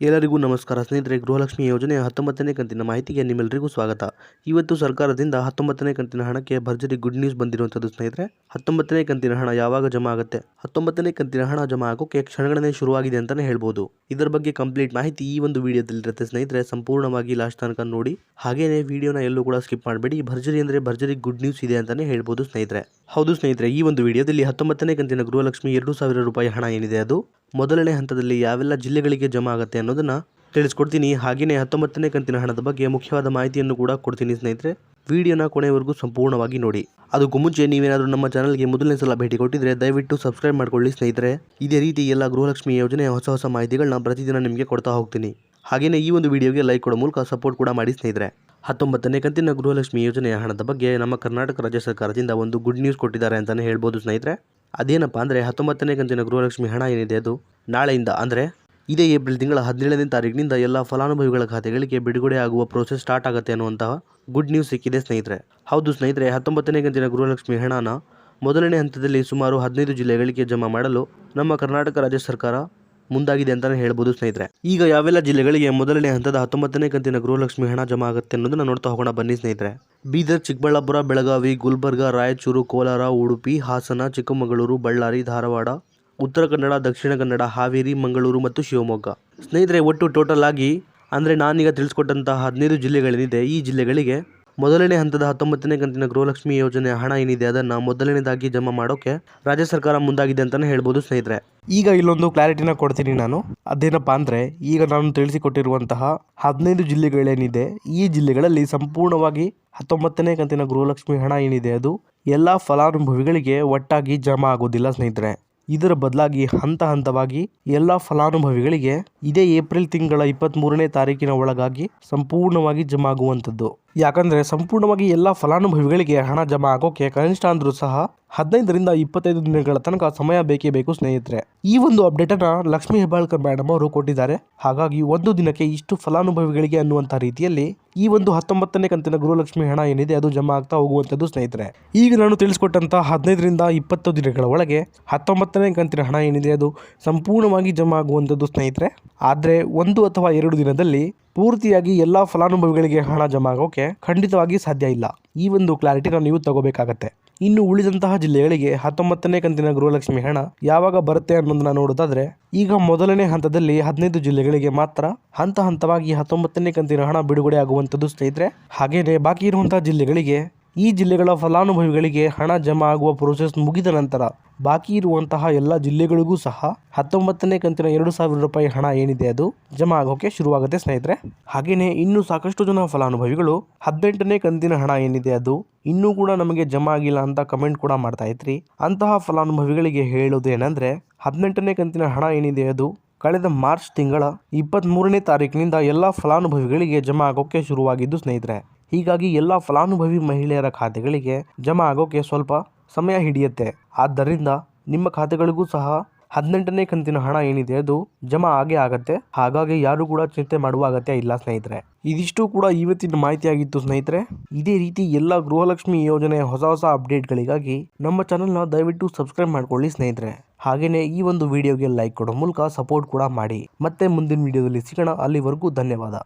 ಎಲ್ಲರಿಗೂ ನಮಸ್ಕಾರ. ಸ್ನೇಹಿತರೆ, ಗೃಹಲಕ್ಷ್ಮಿ ಯೋಜನೆಯ ಹತ್ತೊಂಬತ್ತನೇ ಕಂತಿನ ಮಾಹಿತಿಗೆ ನಿಮ್ಮೆಲ್ಲರಿಗೂ ಸ್ವಾಗತ. ಇವತ್ತು ಸರ್ಕಾರದಿಂದ ಹತ್ತೊಂಬತ್ತನೇ ಕಂತಿನ ಹಣಕ್ಕೆ ಭರ್ಜರಿ ಗುಡ್ ನ್ಯೂಸ್ ಬಂದಿರುವಂಥದ್ದು ಸ್ನೇಹಿತರೆ. ಹತ್ತೊಂಬತ್ತನೇ ಕಂತಿನ ಹಣ ಯಾವಾಗ ಜಮಾ ಆಗುತ್ತೆ? ಹತ್ತೊಂಬತ್ತನೇ ಕಂತಿನ ಹಣ ಜಮಾ ಆಗೋಕೆ ಕ್ಷಣಗಣನೆ ಶುರುವಾಗಿದೆ ಅಂತಲೇ ಹೇಳ್ಬೋದು. ಇದರ ಬಗ್ಗೆ ಕಂಪ್ಲೀಟ್ ಮಾಹಿತಿ ಈ ಒಂದು ವಿಡಿಯೋದಲ್ಲಿರುತ್ತೆ ಸ್ನೇಹಿತರೆ. ಸಂಪೂರ್ಣವಾಗಿ ಲಾಸ್ಟ್ ತನಕ ನೋಡಿ. ಹಾಗೇನೇ ವಿಡಿಯೋನ ಎಲ್ಲೂ ಕೂಡ ಸ್ಕಿಪ್ ಮಾಡಬೇಡಿ. ಭರ್ಜರಿ ಅಂದರೆ ಭರ್ಜರಿ ಗುಡ್ ನ್ಯೂಸ್ ಇದೆ ಅಂತಲೇ ಹೇಳ್ಬೋದು ಸ್ನೇಹಿತರೆ. ಹೌದು ಸ್ನೇಹಿತರೆ, ಈ ಒಂದು ವಿಡಿಯೋದಲ್ಲಿ ಹತ್ತೊಂಬತ್ತನೇ ಕಂತಿನ ಗೃಹಲಕ್ಷ್ಮಿ ಎರಡು ಸಾವಿರ ರೂಪಾಯಿ ಹಣ ಏನಿದೆ ಅದು? ಮೊದಲನೇ ಹಂತದಲ್ಲಿ ಯಾವೆಲ್ಲ ಜಿಲ್ಲೆಗಳಿಗೆ ಜಮಾ ಆಗುತ್ತೆ ಅನ್ನೋದನ್ನ ತಿಳಿಸ್ಕೊಡ್ತೀನಿ. ಹಾಗೆಯೇ ಹತ್ತೊಂಬತ್ತನೇ ಕಂತಿನ ಹಣದ ಬಗ್ಗೆ ಮುಖ್ಯವಾದ ಮಾಹಿತಿಯನ್ನು ಕೂಡ ಕೊಡ್ತೀನಿ ಸ್ನೇಹಿತರೆ. ವಿಡಿಯೋನ ಕೊನೆಯವರೆಗೂ ಸಂಪೂರ್ಣವಾಗಿ ನೋಡಿ. ಅದಕ್ಕೂ ಮುಂಚೆ ನೀವೇನಾದರೂ ನಮ್ಮ ಚಾನಲ್ಗೆ ಮೊದಲನೇ ಸಲ ಭೇಟಿ ಕೊಟ್ಟಿದ್ರೆ ದಯವಿಟ್ಟು ಸಬ್ಸ್ಕ್ರೈಬ್ ಮಾಡ್ಕೊಳ್ಳಿ ಸ್ನೇಹಿತರೆ. ಇದೇ ರೀತಿ ಎಲ್ಲ ಗೃಹಲಕ್ಷ್ಮಿ ಯೋಜನೆ ಹೊಸ ಹೊಸ ಮಾಹಿತಿಗಳನ್ನ ಪ್ರತಿದಿನ ನಿಮಗೆ ಕೊಡ್ತಾ ಹೋಗ್ತೀನಿ. ಹಾಗೆಯೇ ಈ ಒಂದು ವಿಡಿಯೋಗೆ ಲೈಕ್ ಕೊಡೋ ಮೂಲಕ ಸಪೋರ್ಟ್ ಕೂಡ ಮಾಡಿ ಸ್ನೇಹಿತರೆ. ಹತ್ತೊಂಬತ್ತನೇ ಕಂತಿನ ಗೃಹಲಕ್ಷ್ಮಿ ಯೋಜನೆಯ ಹಣದ ಬಗ್ಗೆ ನಮ್ಮ ಕರ್ನಾಟಕ ರಾಜ್ಯ ಸರ್ಕಾರದಿಂದ ಒಂದು ಗುಡ್ ನ್ಯೂಸ್ ಕೊಟ್ಟಿದ್ದಾರೆ ಅಂತಲೇ ಹೇಳ್ಬೋದು ಸ್ನೇಹಿತರೆ. ಅದೇನಪ್ಪ ಅಂದರೆ ಹತ್ತೊಂಬತ್ತನೇ ಕಂತಿನ ಗೃಹಲಕ್ಷ್ಮಿ ಹಣ ಏನಿದೆ ಅದು? ನಾಳೆಯಿಂದ ಅಂದರೆ ಇದೇ ಏಪ್ರಿಲ್ ತಿಂಗಳ ಹದಿನೇಳನೇ ತಾರೀಕಿನಿಂದ ಎಲ್ಲ ಫಲಾನುಭವಿಗಳ ಖಾತೆಗಳಿಗೆ ಬಿಡುಗಡೆ ಆಗುವ ಪ್ರೋಸೆಸ್ ಸ್ಟಾರ್ಟ್ ಆಗುತ್ತೆ ಅನ್ನುವಂತಹ ಗುಡ್ ನ್ಯೂಸ್ ಸಿಕ್ಕಿದೆ ಸ್ನೇಹಿತರೆ. ಹೌದು ಸ್ನೇಹಿತರೆ, ಹತ್ತೊಂಬತ್ತನೇ ಕಂತಿನ ಗೃಹಲಕ್ಷ್ಮಿ ಹಣನ ಮೊದಲನೇ ಹಂತದಲ್ಲಿ ಸುಮಾರು ಹದಿನೈದು ಜಿಲ್ಲೆಗಳಿಗೆ ಜಮಾ ಮಾಡಲು ನಮ್ಮ ಕರ್ನಾಟಕ ರಾಜ್ಯ ಸರ್ಕಾರ ಮುಂದಾಗಿದೆ ಅಂತಲೇ ಹೇಳ್ಬೋದು ಸ್ನೇಹಿತರೆ. ಈಗ ಯಾವೆಲ್ಲ ಜಿಲ್ಲೆಗಳಿಗೆ ಮೊದಲನೇ ಹಂತದ ಹತ್ತೊಂಬತ್ತನೇ ಕಂತಿನ ಗೃಹಲಕ್ಷ್ಮಿ ಹಣ ಜಮಾ ಆಗುತ್ತೆ ಅನ್ನೋದನ್ನು ನೋಡ್ತಾ ಹೋಗೋಣ ಬನ್ನಿ ಸ್ನೇಹಿತರೆ. ಬೀದರ್, ಚಿಕ್ಕಬಳ್ಳಾಪುರ, ಬೆಳಗಾವಿ, ಗುಲ್ಬರ್ಗ, ರಾಯಚೂರು, ಕೋಲಾರ, ಉಡುಪಿ, ಹಾಸನ, ಚಿಕ್ಕಮಗಳೂರು, ಬಳ್ಳಾರಿ, ಧಾರವಾಡ ಉತ್ತರ ಕನ್ನಡ, ದಕ್ಷಿಣ ಕನ್ನಡ, ಹಾವೇರಿ, ಮಂಗಳೂರು ಮತ್ತು ಶಿವಮೊಗ್ಗ. ಸ್ನೇಹಿತರೆ, ಒಟ್ಟು ಟೋಟಲ್ ಆಗಿ, ಅಂದರೆ ನಾನೀಗ ತಿಳಿಸ್ಕೊಟ್ಟಂತಹ ಹದಿನೈದು ಜಿಲ್ಲೆಗಳೇನಿದೆ, ಈ ಜಿಲ್ಲೆಗಳಿಗೆ ಮೊದಲನೇ ಹಂತದ ಹತ್ತೊಂಬತ್ತನೇ ಕಂತಿನ ಗೃಹಲಕ್ಷ್ಮಿ ಯೋಜನೆ ಹಣ ಏನಿದೆ, ಅದನ್ನು ಮೊದಲನೇದಾಗಿ ಜಮಾ ಮಾಡೋಕೆ ರಾಜ್ಯ ಸರ್ಕಾರ ಮುಂದಾಗಿದೆ ಅಂತಲೇ ಹೇಳ್ಬೋದು ಸ್ನೇಹಿತರೆ. ಈಗ ಇಲ್ಲೊಂದು ಕ್ಲಾರಿಟಿನ ಕೊಡ್ತೀನಿ ನಾನು. ಅದೇನಪ್ಪ ಅಂದರೆ, ಈಗ ನಾನು ತಿಳಿಸಿಕೊಟ್ಟಿರುವಂತಹ ಹದಿನೈದು ಜಿಲ್ಲೆಗಳೇನಿದೆ, ಈ ಜಿಲ್ಲೆಗಳಲ್ಲಿ ಸಂಪೂರ್ಣವಾಗಿ ಹತ್ತೊಂಬತ್ತನೇ ಕಂತಿನ ಗೃಹಲಕ್ಷ್ಮಿ ಹಣ ಏನಿದೆ, ಅದು ಎಲ್ಲ ಫಲಾನುಭವಿಗಳಿಗೆ ಒಟ್ಟಾಗಿ ಜಮಾ ಆಗೋದಿಲ್ಲ ಸ್ನೇಹಿತರೆ. ಇದರ ಬದಲಾಗಿ ಹಂತ ಹಂತವಾಗಿ ಎಲ್ಲ ಫಲಾನುಭವಿಗಳಿಗೆ ಇದೇ ಏಪ್ರಿಲ್ ತಿಂಗಳ ಇಪ್ಪತ್ತ್ ಮೂರನೇ ತಾರೀಕಿನ ಒಳಗಾಗಿ ಸಂಪೂರ್ಣವಾಗಿ ಜಮಾ ಆಗುವಂಥದ್ದು ಯಾಕಂದ್ರೆ ಸಂಪೂರ್ಣವಾಗಿ ಎಲ್ಲ ಫಲಾನುಭವಿಗಳಿಗೆ ಹಣ ಜಮಾ ಆಗೋಕೆ ಕನಿಷ್ಠ ಅಂದರೂ ಸಹ ಹದಿನೈದರಿಂದ ಇಪ್ಪತ್ತೈದು ದಿನಗಳ ತನಕ ಸಮಯ ಬೇಕೇ ಬೇಕು ಸ್ನೇಹಿತರೆ. ಈ ಒಂದು ಅಪ್ಡೇಟನ್ನು ಲಕ್ಷ್ಮೀ ಹೆಬ್ಬಾಳ್ಕರ್ ಮೇಡಮ್ ಅವರು ಕೊಟ್ಟಿದ್ದಾರೆ. ಹಾಗಾಗಿ ಒಂದು ದಿನಕ್ಕೆ ಇಷ್ಟು ಫಲಾನುಭವಿಗಳಿಗೆ ಅನ್ನುವಂಥ ರೀತಿಯಲ್ಲಿ ಈ ಒಂದು ಹತ್ತೊಂಬತ್ತನೇ ಕಂತಿನ ಗೃಹಲಕ್ಷ್ಮಿ ಹಣ ಏನಿದೆ ಅದು ಜಮಾ ಆಗ್ತಾ ಹೋಗುವಂಥದ್ದು ಸ್ನೇಹಿತರೆ. ಈಗ ನಾನು ತಿಳಿಸ್ಕೊಟ್ಟಂಥ ಹದಿನೈದರಿಂದ ಇಪ್ಪತ್ತು ದಿನಗಳ ಒಳಗೆ ಹತ್ತೊಂಬತ್ತನೇ ಕಂತಿನ ಹಣ ಏನಿದೆ ಅದು ಸಂಪೂರ್ಣವಾಗಿ ಜಮಾ ಆಗುವಂಥದ್ದು ಸ್ನೇಹಿತರೆ. ಆದರೆ ಒಂದು ಅಥವಾ ಎರಡು ದಿನದಲ್ಲಿ ಪೂರ್ತಿಯಾಗಿ ಎಲ್ಲ ಫಲಾನುಭವಿಗಳಿಗೆ ಹಣ ಜಮಾ ಆಗೋಕೆ ಖಂಡಿತವಾಗಿ ಸಾಧ್ಯ ಇಲ್ಲ. ಈ ಒಂದು ಕ್ಲಾರಿಟಿನ ನೀವು ತಗೋಬೇಕಾಗತ್ತೆ. ಇನ್ನು ಉಳಿದಂತಹ ಜಿಲ್ಲೆಗಳಿಗೆ ಹತ್ತೊಂಬತ್ತನೇ ಕಂತಿನ ಗೃಹಲಕ್ಷ್ಮಿ ಹಣ ಯಾವಾಗ ಬರುತ್ತೆ ಅನ್ನೋದನ್ನ ನೋಡೋದಾದ್ರೆ, ಈಗ ಮೊದಲನೇ ಹಂತದಲ್ಲಿ ಹದಿನೈದು ಜಿಲ್ಲೆಗಳಿಗೆ ಮಾತ್ರ ಹಂತ ಹಂತವಾಗಿ ಹತ್ತೊಂಬತ್ತನೇ ಕಂತಿನ ಹಣ ಬಿಡುಗಡೆ ಆಗುವಂಥದ್ದು ಸ್ನೇಹಿತರೆ, ಹಾಗೇನೆ ಬಾಕಿ ಇರುವಂತಹ ಜಿಲ್ಲೆಗಳಿಗೆ ಈ ಜಿಲ್ಲೆಗಳ ಫಲಾನುಭವಿಗಳಿಗೆ ಹಣ ಜಮಾ ಆಗುವ ಪ್ರೋಸೆಸ್ ಮುಗಿದ ನಂತರ ಬಾಕಿ ಇರುವಂತಹ ಎಲ್ಲ ಜಿಲ್ಲೆಗಳಿಗೂ ಸಹ ಹತ್ತೊಂಬತ್ತನೇ ಕಂತಿನ ಎರಡು ಸಾವಿರ ರೂಪಾಯಿ ಹಣ ಏನಿದೆ ಅದು ಜಮಾ ಆಗೋಕೆ ಶುರುವಾಗುತ್ತೆ ಸ್ನೇಹಿತರೆ. ಹಾಗೆಯೇ ಇನ್ನೂ ಸಾಕಷ್ಟು ಜನ ಫಲಾನುಭವಿಗಳು ಹದಿನೆಂಟನೇ ಕಂತಿನ ಹಣ ಏನಿದೆ ಅದು ಇನ್ನೂ ಕೂಡ ನಮಗೆ ಜಮಾ ಆಗಿಲ್ಲ ಅಂತ ಕಮೆಂಟ್ ಕೂಡ ಮಾಡ್ತಾ ಇದ್ರಿ. ಅಂತಹ ಫಲಾನುಭವಿಗಳಿಗೆ ಹೇಳೋದು ಏನಂದ್ರೆ ಹದಿನೆಂಟನೇ ಕಂತಿನ ಹಣ ಏನಿದೆ ಅದು ಕಳೆದ ಮಾರ್ಚ್ ತಿಂಗಳ ಇಪ್ಪತ್ತ್ ಮೂರನೇ ತಾರೀಕಿನಿಂದ ಎಲ್ಲ ಫಲಾನುಭವಿಗಳಿಗೆ ಜಮಾ ಆಗೋಕೆ ಶುರುವಾಗಿದ್ದು ಸ್ನೇಹಿತರೆ. ಹೀಗಾಗಿ ಎಲ್ಲ ಫಲಾನುಭವಿ ಮಹಿಳೆಯರ ಖಾತೆಗಳಿಗೆ ಜಮಾ ಆಗೋಕೆ ಸ್ವಲ್ಪ ಸಮಯ ಹಿಡಿಯುತ್ತೆ. ಆದ್ದರಿಂದ ನಿಮ್ಮ ಖಾತೆಗಳಿಗೂ ಸಹ ಹದಿನೆಂಟನೇ ಕಂತಿನ ಹಣ ಏನಿದೆ ಅದು ಜಮಾ ಆಗೇ ಆಗತ್ತೆ. ಹಾಗಾಗಿ ಯಾರು ಕೂಡ ಚಿಂತೆ ಮಾಡುವ ಅಗತ್ಯ ಇಲ್ಲ ಸ್ನೇಹಿತರೆ. ಇದಿಷ್ಟು ಕೂಡ ಇವತ್ತಿನ ಮಾಹಿತಿಯಾಗಿತ್ತು ಸ್ನೇಹಿತರೆ. ಇದೇ ರೀತಿ ಎಲ್ಲ ಗೃಹಲಕ್ಷ್ಮಿ ಯೋಜನೆಯ ಹೊಸ ಹೊಸ ಅಪ್ಡೇಟ್ಗಳಿಗಾಗಿ ನಮ್ಮ ಚಾನಲ್ನ ದಯವಿಟ್ಟು ಸಬ್ಸ್ಕ್ರೈಬ್ ಮಾಡ್ಕೊಳ್ಳಿ ಸ್ನೇಹಿತರೆ. ಹಾಗೆಯೇ ಈ ಒಂದು ವಿಡಿಯೋಗೆ ಲೈಕ್ ಕೊಡೋ ಮೂಲಕ ಸಪೋರ್ಟ್ ಕೂಡ ಮಾಡಿ. ಮತ್ತೆ ಮುಂದಿನ ವಿಡಿಯೋದಲ್ಲಿ ಸಿಗೋಣ. ಅಲ್ಲಿವರೆಗೂ ಧನ್ಯವಾದ.